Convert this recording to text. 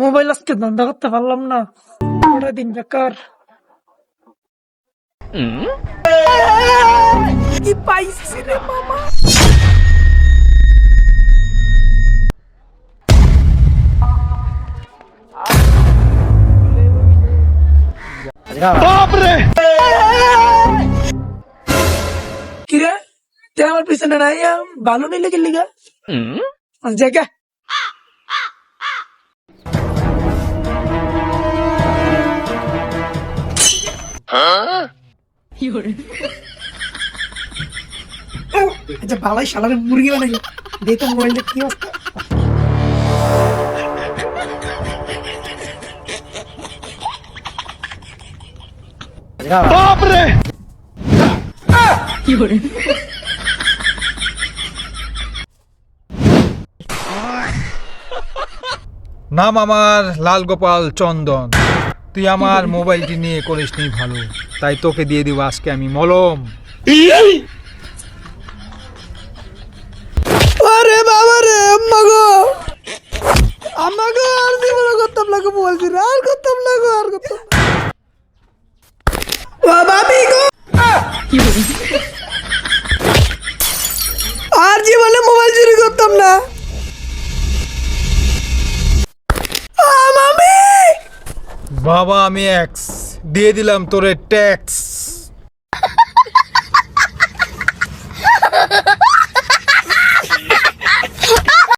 Mobile আজকে ধান্দা করতে পারলাম না। ওটা দিন বেকার। কি পাইছি রে মামা? কিরে? তুই আমার পিছনে নাই আম, ভালো নিলে কি লিগা জায়গা আচ্ছা ভালাই শালারে মুরগি বানাই দেখো মোবাইলটা কি অবস্থা? নাম আমার লাল গোপাল চন্দন। তুই আমার মোবাইলটি নিয়ে করিস নি ভালো। তাই তোকে দিয়ে দিব আজকে আমি মলম। আরে বাবা রে, আম্মা গো। আম্মা গো, আর জীবন করতাম লাগো বলছি আর করতাম লাগো আর করতাম বিগো গো। আর বাবা আমি এক্স দিয়ে দিলাম তোরে ট্যাক্স